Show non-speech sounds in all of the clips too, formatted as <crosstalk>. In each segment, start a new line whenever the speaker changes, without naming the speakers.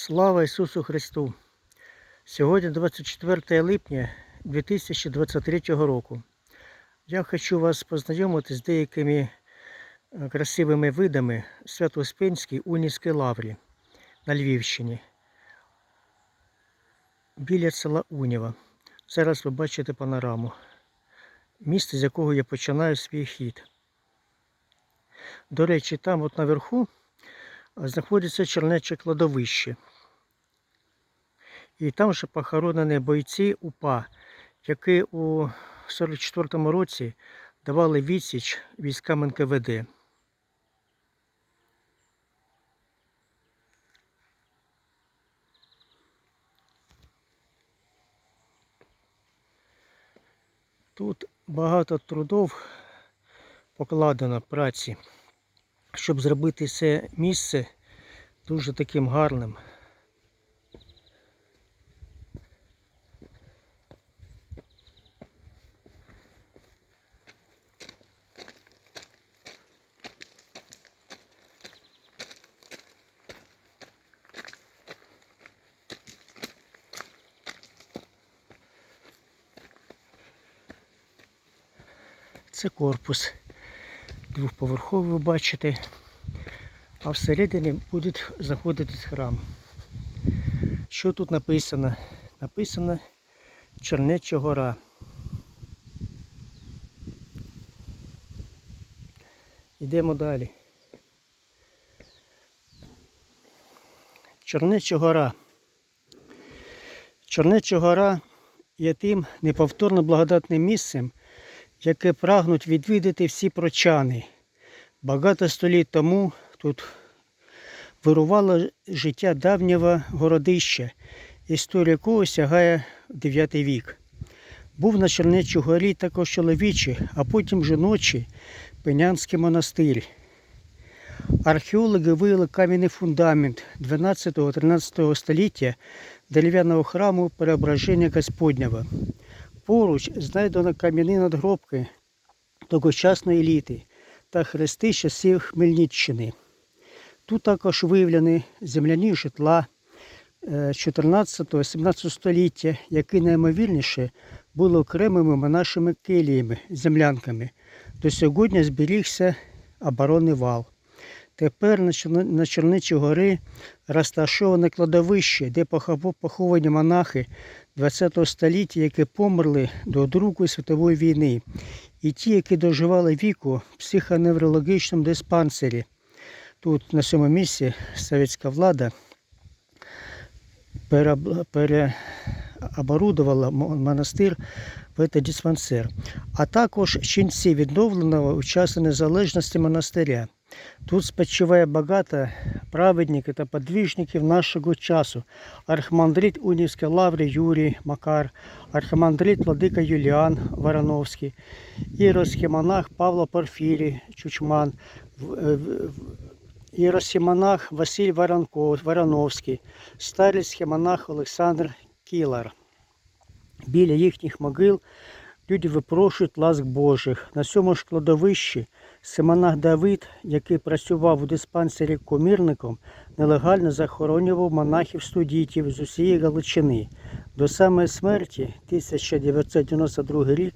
Слава Ісусу Христу! Сьогодні 24 липня 2023 року. Я хочу вас познайомити з деякими е, красивими видами Свято-Успенській лаврі на Львівщині біля села Уніва. Зараз ви бачите панораму. Місце, з якого я починаю свій хід. До речі, там от наверху знаходиться чернече кладовище. І там же похоронені бойці УПА, які у 44-му році давали відсіч військам НКВД. Тут багато трудов покладено праці, щоб зробити це місце дуже таким гарним. Це корпус двохповерховий, ви бачите, а всередині буде знаходитись храм. Що тут написано? Написано Чернеча гора. Йдемо далі. Чернеча гора. Чернеча гора є тим неповторно благодатним місцем, яке прагнуть відвідати всі прочани. Багато століть тому тут вирувало життя давнього городища, історія якого сягає 9 вік. Був на Чернечій горі також чоловічий, а потім жіночий Пенянський монастир. Археологи виявили кам'яний фундамент 12-13 століття дерев'яного храму Преображення Господнього. Поруч знайдено кам'яні надгробки тогочасної еліти та хрести часів Хмельниччини. Тут також виявлені земляні житла 14-17 століття, які найімовірніше були окремими монашими келіями, землянками. До сьогодні зберігся оборонний вал. Тепер на Черничій гори розташоване кладовище, де поховані монахи ХХ століття, які померли до Другої світової війни, і ті, які доживали віку в психоневрологічному диспансері. Тут на цьому місці совєтська влада переоборудувала монастир в цей диспансер, а також ченці відновленого у часу незалежності монастиря. Тут спочиває багато праведників та подвижників нашого часу. Архимандрит Унівської лаври Юрій Макар, архимандрит Владика Юліан Вороновський, іройський монах Павло Порфірій Чучман, е, в- в- іройський монах Василь Воронков, Вороновський, старицький монах Олександр Кілар. Біля їхніх могил люди випрошують ласк Божих. На цьому ж кладовищі Семонах Давид, який працював у диспансері комірником, нелегально захоронював монахів-студітів з усієї Галичини. До самої смерті, 1992 рік,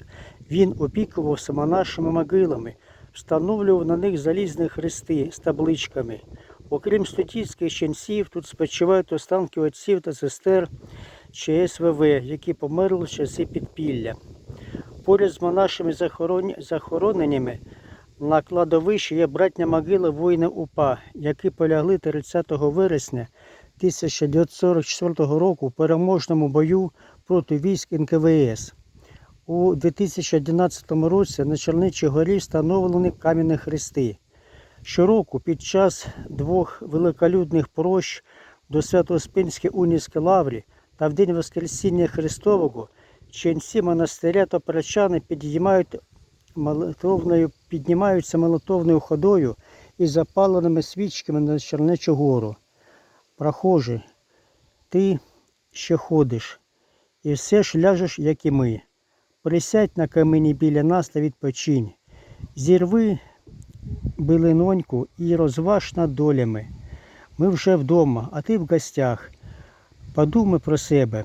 він опікувався монашими могилами, встановлював на них залізні хрести з табличками. Окрім студійських ченців, тут спочивають останки отців та сестер ЧСВВ, які померли в часи підпілля. Поряд з монашими захорон- захороненнями на кладовищі є братня могила воїнів УПА, які полягли 30 вересня 1944 року в переможному бою проти військ НКВС. У 2011 році на Черничій горі встановлені кам'яні хрести. Щороку під час двох великолюдних прощ до Свято-Успенської Унівської лаврі та в день Воскресіння Христового ченці монастиря та прочани підіймають молитовною, піднімаються молитовною ходою і запаленими свічками на Чернечу гору. Прохожі, ти ще ходиш, і все ж ляжеш, як і ми. Присядь на камені біля нас та відпочинь. Зірви билиноньку і розваж над долями. Ми вже вдома, а ти в гостях. Подумай про себе.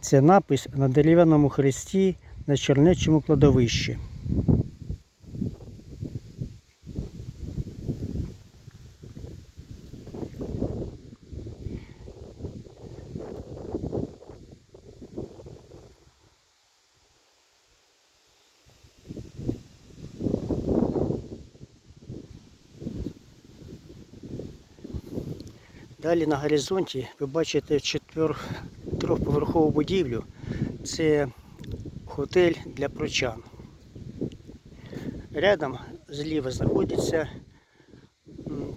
Це напис на дерев'яному хресті на чернечому кладовищі. Далі на горизонті ви бачите четвер... трьохповерхову будівлю. Це готель для прочан. Рядом зліва знаходиться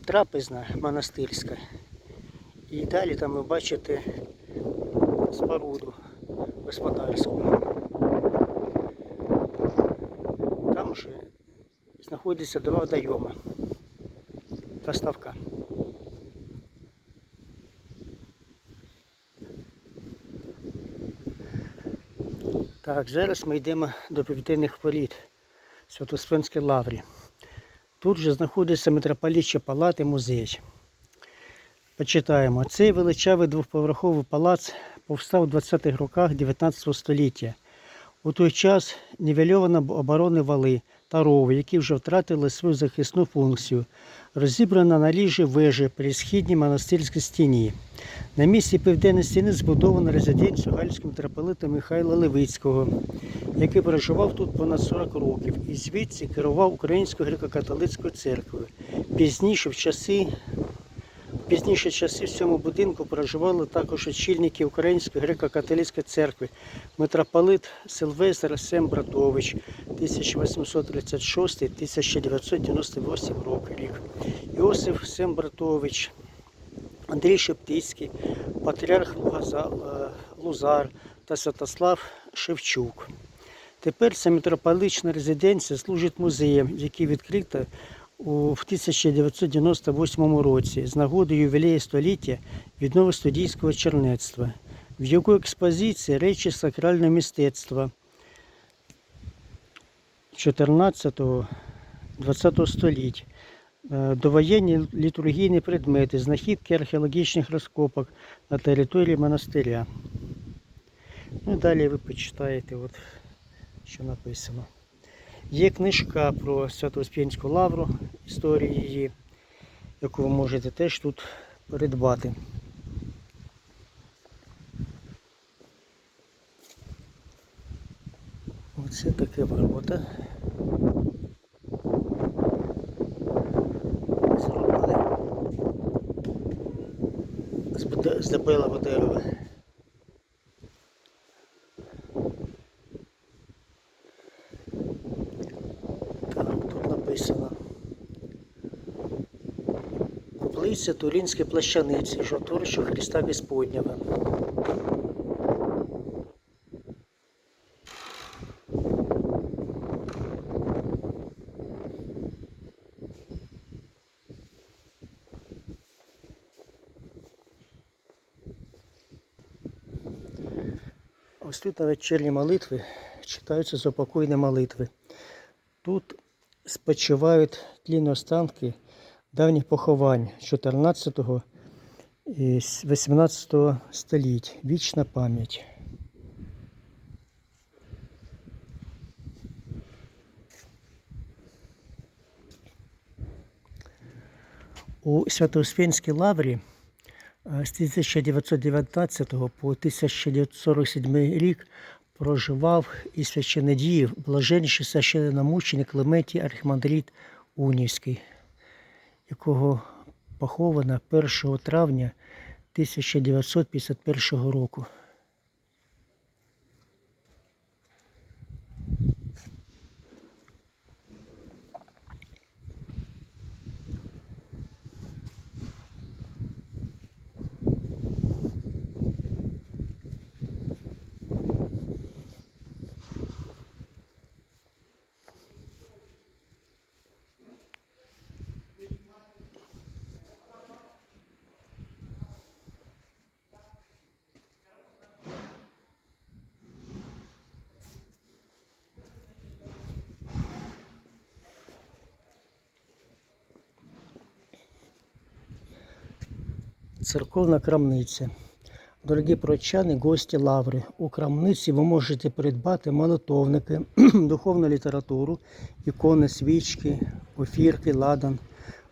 трапезна монастирська. І далі там ви бачите споруду господарську. Там вже знаходяться два водойома та ставка. Так, зараз ми йдемо до південних воріт Святоспенської лаврі. Тут же знаходиться митрополіччя палат і музей. Почитаємо. Цей величавий двоповерховий палац повстав у 20-х роках 19 століття. У той час нівельовано оборони вали та рови, які вже втратили свою захисну функцію, розібрана на ліжі вежі при східній монастирській стіні. На місці південної стіни збудовано резиденцію гальського митрополита Михайла Левицького, який проживав тут понад 40 років і звідси керував Українською греко-католицькою церквою. Пізніше в часи в пізніші часи в цьому будинку проживали також очільники Української греко-католицької церкви, митрополит Сильвестр Сембратович 1836-1998 роки рік, Йосиф Сембратович, Андрій Шептицький, патріарх е, Лузар та Святослав Шевчук. Тепер ця митрополична резиденція служить музеєм, який відкрито у 1998 році з нагоди ювілею століття віднови студійського чернецтва. В його експозиції речі сакрального мистецтва 14-20 століть, е, довоєнні літургійні предмети, знахідки археологічних розкопок на території монастиря. Ну далі ви почитаєте, от, що написано. Є книжка про Свято-Успенську лавру, історію її, яку ви можете теж тут придбати. Оце таке ворота. Зробили з буде- з дерева. Тут написано. Куплиця Турінської плащаниці, жовторища Христа Господнього. Ось тут на вечірні молитви читаються запокійні молитви. Тут спочивають тлінні останки давніх поховань 14 і 18 століть. Вічна пам'ять. У Свято-Успенській лаврі з 1919 по 1947 рік проживав і священодіїв блаженніший священномученик Клементій Архімандрит Унівський, якого поховано 1 травня 1951 року. Церковна крамниця. Дорогі прочани, гості лаври. У крамниці ви можете придбати молитовники, <clears throat> духовну літературу, ікони, свічки, офірки, ладан,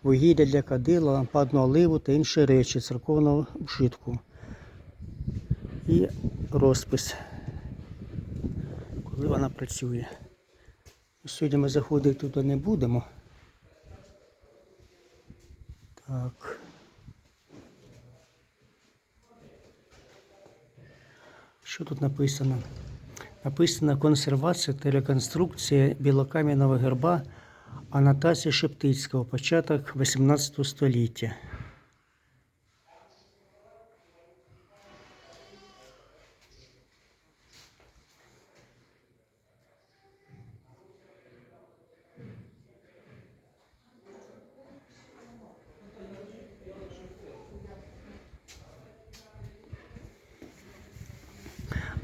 вугілля для кадила, лампадну оливу та інші речі церковного вжитку. І розпис, коли вона працює. Сьогодні ми заходити туди не будемо. Що тут написано? Написано консервація та реконструкція білокам'яного герба Анатасія Шептицького, початок 18 століття.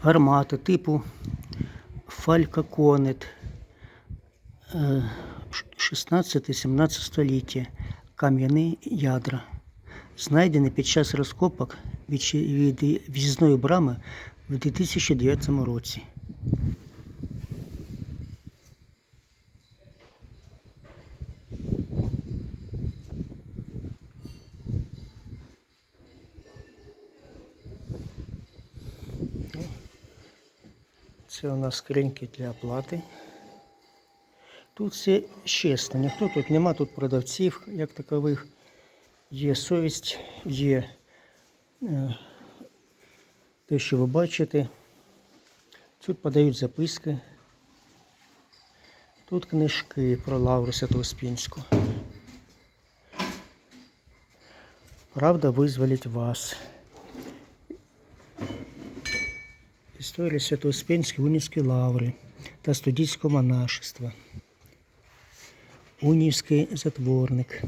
Гармати типу Фалькаконет 16-17 століття. Кам'яні ядра. Знайдені під час розкопок від в'їзної брами в 2009 році. Це у нас скриньки для оплати. Тут все чесно, ніхто тут нема тут продавців як такових. Є совість, є е, те, що ви бачите. Тут подають записки. Тут книжки про Лавру Святоуспінську. Правда визволить вас. Історія Святоуспенської Унівської лаври та студійського монашества. Унівський затворник.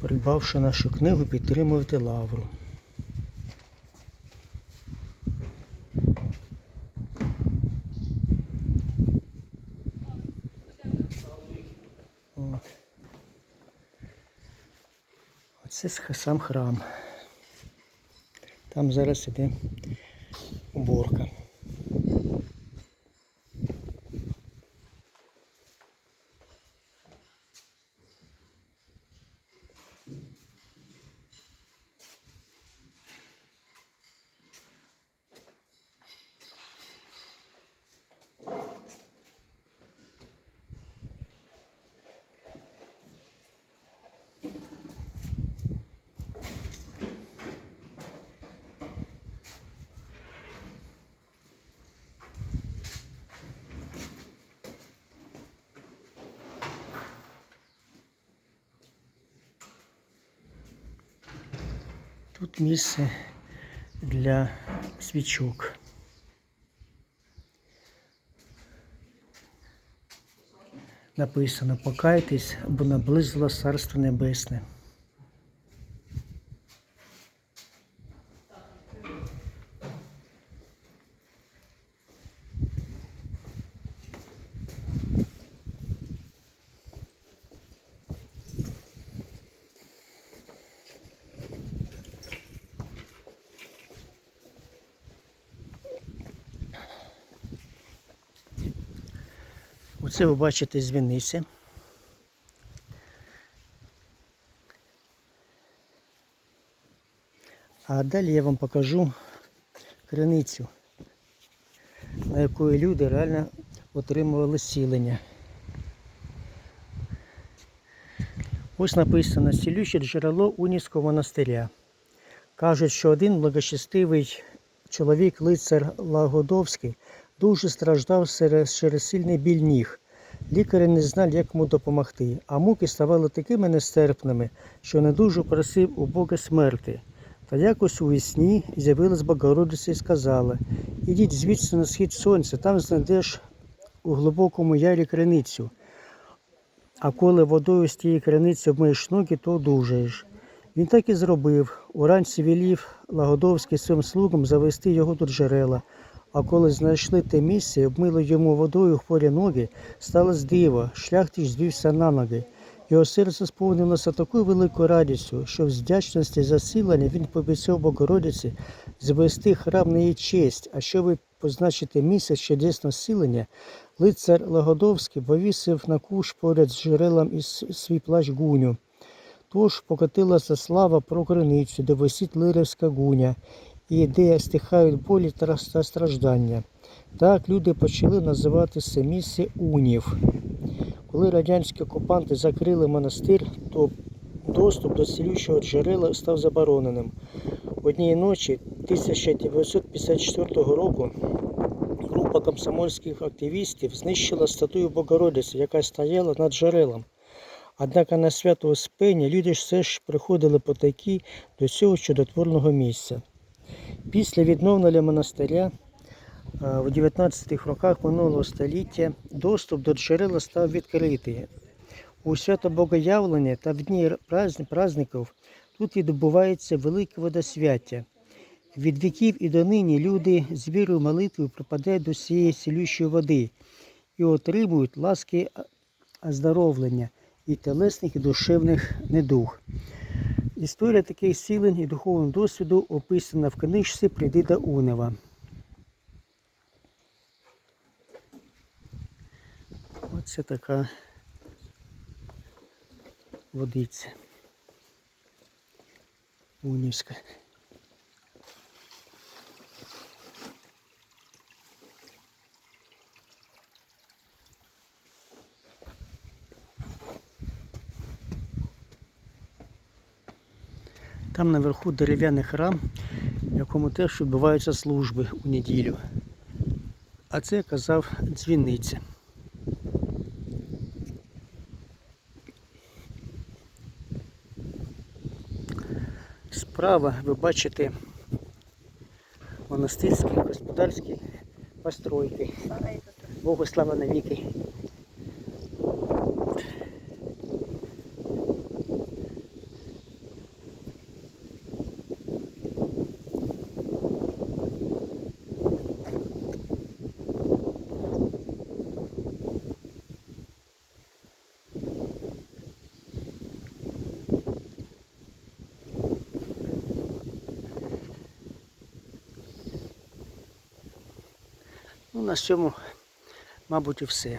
Придбавши нашу книгу, підтримуйте лавру. Оце сам храм. Там зараз іде уборка. Тут місце для свічок. Написано покайтесь, бо наблизило Царство Небесне. Оце ви бачите дзвіниця. А далі я вам покажу криницю, на якої люди реально отримували зцілення. Ось написано «Цілюще джерело Унівського монастиря. Кажуть, що один благочестивий чоловік, лицар Лагодовський, дуже страждав через сильний біль ніг. Лікарі не знали, як йому допомогти, а муки ставали такими нестерпними, що не дуже просив у Бога смерти. Та якось у вісні з'явилась Богородиця і сказала: Ідіть звідси на схід сонця, там знайдеш у глибокому ярі криницю. А коли водою з тієї криниці обмиєш ноги, то одужаєш. Він так і зробив. Уранці велів Лагодовський своїм слугам завести його до джерела. А коли знайшли те місце і обмили йому водою хворі ноги, сталося диво, шляхтич звівся на ноги. Його серце сповнилося такою великою радістю, що з вдячності за зцілення він пообіцяв Богородиці звести храм на її честь. А щоб позначити місяць чудесного зцілення, лицар Лагодовський повісив на куш поряд з джерелом із свій плащ гуню. Тож покотилася слава про криницю, де висить лирівська гуня, і де стихають болі та страждання. Так люди почали називати це місце унів. Коли радянські окупанти закрили монастир, то доступ до цілющого джерела став забороненим. Однієї ночі 1954 року група комсомольських активістів знищила статую Богородиці, яка стояла над джерелом. Однак на свято Успення люди все ж приходили потайки до цього чудотворного місця. Після відновлення монастиря е, в 19-х роках минулого століття доступ до джерела став відкритий. У свято Богоявлення та в дні праздників тут відбувається велике водосвяття. Від віків і донині люди з вірою молитвою припадають до цієї цілющої води і отримують ласки оздоровлення і телесних, і душевних недуг. Історія таких зцілень і духовного досвіду описана в книжці Придида Унева. Оце така водиця. Унівська. Там наверху дерев'яний храм, в якому теж відбуваються служби у неділю. А це казав дзвіниця. Справа ви бачите монастирські господарські постройки. Богу слава навіки. На цьому, мабуть, і все.